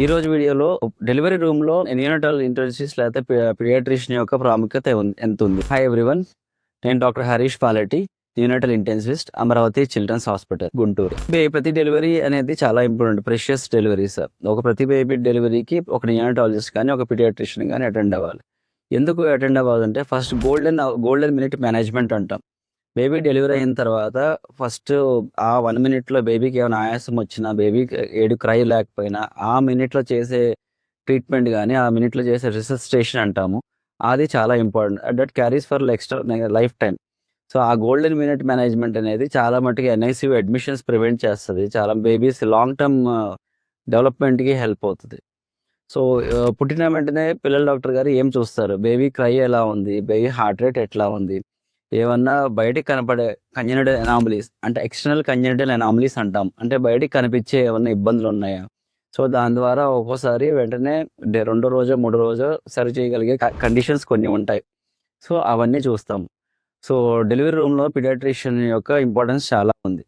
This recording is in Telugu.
ఈ రోజు వీడియోలో డెలివరీ రూమ్లో న్యూనటల్ ఇంటర్సిస్ లేకపోతే పిడియాట్రిషియన్ యొక్క ప్రాముఖ్యత ఎంత ఉంది హాయ్ ఎవ్రీవన్ నేను doctor Harish Palati neonatal intensivist Amaravati children's hospital Guntur. బే- ప్రతి డెలివరీ అనేది చాలా ఇంపార్టెంట్ ప్రెషియస్ డెలివరీ సార్ ఒక ప్రతి బేబీ డెలివరీకి ఒక నియోనటాలజిస్ట్ కానీ ఒక పిడియాట్రిషియన్ కానీ అటెండ్ అవ్వాలి. ఎందుకు అటెండ్ అవ్వాలంటే first golden golden minute management అంటాం. బేబీ డెలివరీ అయిన తర్వాత ఫస్ట్ ఆ వన్ మినిట్లో బేబీకి ఏమైనా ఆయాసం వచ్చినా బేబీకి ఏడు క్రై లేకపోయినా ఆ మినిట్లో చేసే ట్రీట్మెంట్ కానీ ఆ మినిట్లో చేసే రిసస్టేషన్ అంటాము అది చాలా important. That carries for extra life time so ఆ గోల్డెన్ మినిట్ మేనేజ్మెంట్ అనేది చాలా మటుకు ఎన్ఐసియు అడ్మిషన్స్ ప్రివెంట్ చేస్తుంది. చాలా బేబీస్ లాంగ్ టర్మ్ డెవలప్మెంట్కి హెల్ప్ అవుతుంది. సో పుట్టిన వెంటనే పిల్లల డాక్టర్ గారు ఏం చూస్తారు? బేబీ క్రై ఎలా ఉంది? బేబీ హార్ట్ రేట్ ఎట్లా ఉంది? ఏమన్నా బయటికి కనపడే కంజనటల్ ఎనామలీస్ అంటే ఎక్స్టర్నల్ కంజనటల్ ఎనామలీస్ అంటాం. అంటే బయటికి కనిపించే ఏమన్నా ఇబ్బందులు ఉన్నాయా? సో దాని ద్వారా ఒక్కోసారి వెంటనే రెండో రోజు మూడో రోజు సరి చేయగలిగే కండిషన్స్ కొన్ని ఉంటాయి. సో అవన్నీ చూస్తాం. సో డెలివరీ రూమ్లో పిడియాట్రిషియన్ యొక్క ఇంపార్టెన్స్ చాలా ఉంది.